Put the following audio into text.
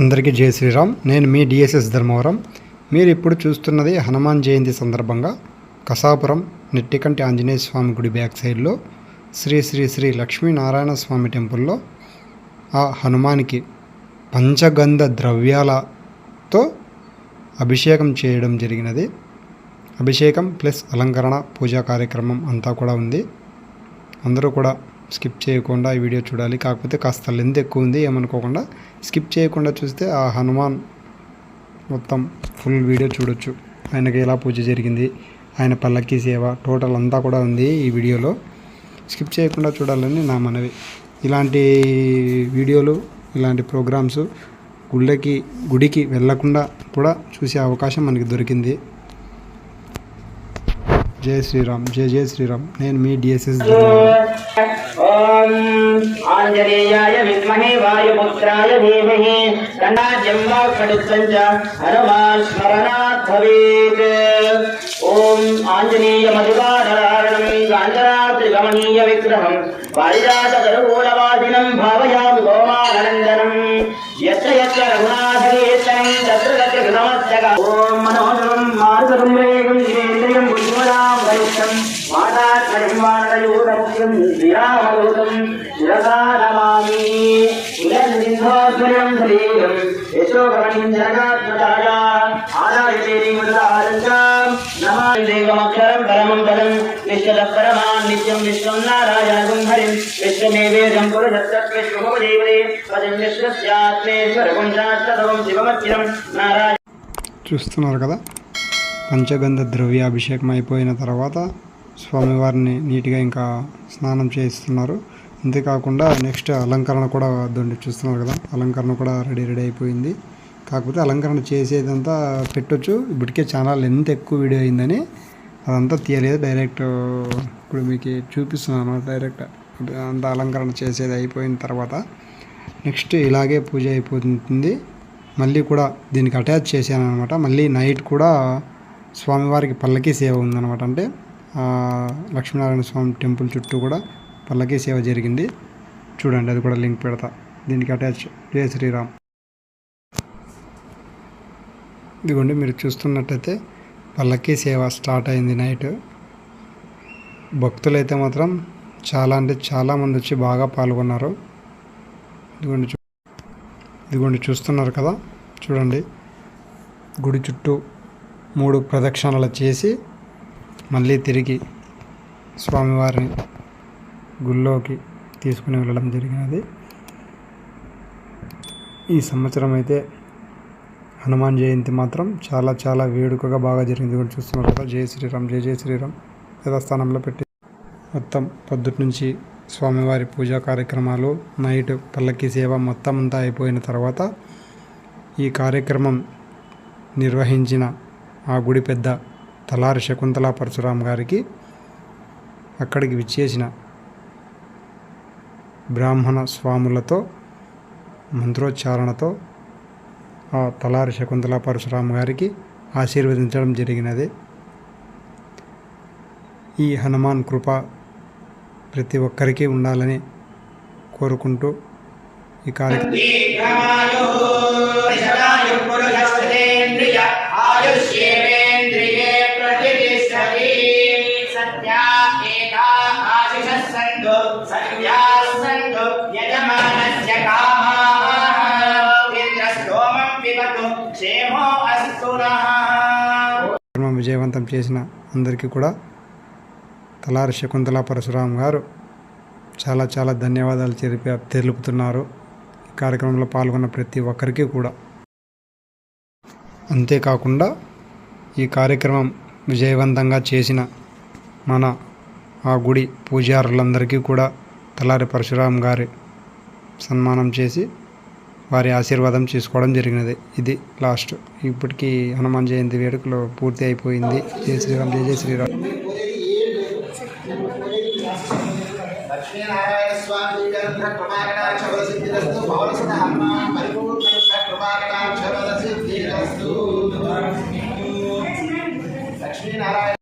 అందరికీ జై శ్రీరామ్. నేను మీ డిఎస్ఎస్ ధర్మవరం. మీరు ఇప్పుడు చూస్తున్నది హనుమాన్ జయంతి సందర్భంగా కసాపురం నెట్టికంటి ఆంజనేయ స్వామి గుడి బ్యాక్ సైడ్లో శ్రీ శ్రీ శ్రీ లక్ష్మీనారాయణ స్వామి టెంపుల్లో ఆ హనుమానికి పంచగంధ ద్రవ్యాలతో అభిషేకం చేయడం జరిగినది. అభిషేకం ప్లస్ అలంకరణ పూజా కార్యక్రమం అంతా కూడా ఉంది. అందరూ కూడా స్కిప్ చేయకుండా ఈ వీడియో చూడాలి. కాకపోతే కాస్త లెంత్ ఎక్కువ ఉంది ఏమనుకోకుండా స్కిప్ చేయకుండా చూస్తే ఆ హనుమాన్ మొత్తం ఫుల్ వీడియో చూడొచ్చు. ఆయనకి ఎలా పూజ జరిగింది ఆయన పల్లకి సేవ టోటల్ అంతా కూడా ఉంది ఈ వీడియోలో. స్కిప్ చేయకుండా చూడాలని నా మనవి. ఇలాంటి వీడియోలు ఇలాంటి ప్రోగ్రామ్స్ గుళ్ళకి గుడికి వెళ్ళకుండా కూడా చూసే అవకాశం మనకి దొరికింది. జై శ్రీరామ్ జై జై శ్రీరామ్. నేను మీ డిఎస్ఎస్ ఓం ఆంజనేయాయ విద్మహే వాయుపుత్రాయ ధీమహి తన్నా జంబాకడుత్వం చ హనుమాస్మరణాత్ భవేత్ ఓం ఆంజనేయ మధురాధరారణం గాంధరాత్రి గమనీయ విగ్రహం పారిజాత గరుగోళవాసినం భావయామి గోమానందనం ఎత్ర ఎత్ర రఘునాథకీర్తనం తత్ర తత్ర కృతమస్తక. ఓం మనోజవం మార్గం వేగం జివేంద్రియం ఉజ్వలాం వరిష్టం వాతాత్మహిమానయూరముఖ్యం శ్రీరామదూతం శిరసా నమామి ఉదయసింధోద్వయం శ్రీయం యశోగమణిం జనకాత్మతాయ. ఆదాయతేరిమృతాలంకాం నమామి దేవమక్షరం పరమం పదం విశ్వద పరమాన్ నిత్యం విశ్వం నారాయణం హరిం. విశ్వమేవేదం పురుషత్వవిశ్వమదేవదే పదం విశ్వస్యాత్మేశ్వరకం శాశ్వతం శివమత్యం నారాయణ చూస్తున్నారు కదా? పంచగంధ ద్రవ్యాభిషేకం అయిపోయిన తర్వాత స్వామివారిని నీట్గా ఇంకా స్నానం చేయిస్తున్నారు. అంతేకాకుండా నెక్స్ట్ అలంకరణ కూడా దండి చూస్తున్నారు కదా అలంకరణ కూడా రెడీ రెడీ అయిపోయింది. కాకపోతే అలంకరణ చేసేదంతా పెట్టొచ్చు. ఇప్పటికే చాలా లెంత్ ఎక్కువ వీడియో అయిందని అదంతా తీయలేదు. డైరెక్ట్ ఇప్పుడు మీకు చూపిస్తున్నాను డైరెక్ట్. అంత అలంకరణ చేసేది అయిపోయిన తర్వాత నెక్స్ట్ ఇలాగే పూజ అయిపోతుంది. మళ్ళీ కూడా దీనికి అటాచ్ చేశాను అనమాట మళ్ళీ నైట్ కూడా స్వామివారికి పల్లకి సేవ ఉందనమాట అంటే లక్ష్మీనారాయణ స్వామి టెంపుల్ చుట్టూ కూడా పల్లకీ సేవ జరిగింది. చూడండి అది కూడా లింక్ పెడతా. దీనికి అటాచ్ జయ శ్రీరామ్. ఇదిగోండి మీరు చూస్తున్నట్టయితే పల్లకీ సేవ స్టార్ట్ అయింది నైట్. భక్తులైతే మాత్రం చాలా అంటే చాలా మంది వచ్చి బాగా పాల్గొన్నారు. ఇదిగోండి చూ- ఇదిగోండి చూస్తున్నారు కదా? చూడండి గుడి చుట్టూ మూడు ప్రదక్షిణలు చేసి మళ్ళీ తిరిగి స్వామివారిని గుళ్ళోకి తీసుకుని వెళ్ళడం జరిగినది. ఈ సంవత్సరం అయితే హనుమాన్ జయంతి మాత్రం చాలా చాలా వేడుకగా బాగా జరిగింది. కూడా చూస్తున్నారు కదా జయ శ్రీరామ్ జై జై శ్రీరామ్ యథాస్థానంలో పెట్టి మొత్తం పొద్దుటి నుంచి స్వామివారి పూజా కార్యక్రమాలు నైట్ పల్లకి సేవ మొత్తం అంతా అయిపోయిన తర్వాత ఈ కార్యక్రమం నిర్వహించిన ఆ గుడి పెద్ద తలారి శకుంతల పరశురాం గారికి అక్కడికి విచ్చేసిన బ్రాహ్మణ స్వాములతో మంత్రోచ్చారణతో ఆ తలారి శకుంతల పరశురాం గారికి ఆశీర్వదించడం జరిగినది. ఈ హనుమాన్ కృప ప్రతి ఒక్కరికి ఉండాలని కోరుకుంటూ ఈ కార్యక్రమం సంతు యజమానస్య కామాః ఇంద్రస్తోమం పిబతు క్షేమో అస్తు నః కార్యక్రమం విజయవంతం చేసిన అందరికీ కూడా తలారి శకుంతల పరశురాం గారు చాలా చాలా ధన్యవాదాలు తెలిపి తెలుపుతున్నారు. ఈ కార్యక్రమంలో పాల్గొన్న ప్రతి ఒక్కరికి కూడా. అంతేకాకుండా ఈ కార్యక్రమం విజయవంతంగా చేసిన మన ఆ గుడి పూజారులందరికీ కూడా తలారి పరశురాం గారి సన్మానం చేసి వారి ఆశీర్వాదం తీసుకోవడం జరిగినది. ఇది లాస్ట్. ఇప్పటికీ హనుమాన్ జయంతి వేడుకలు పూర్తి అయిపోయింది. జయ శ్రీరామ్ జయ జయ శ్రీరామ్. లక్ష్మీనారాయణ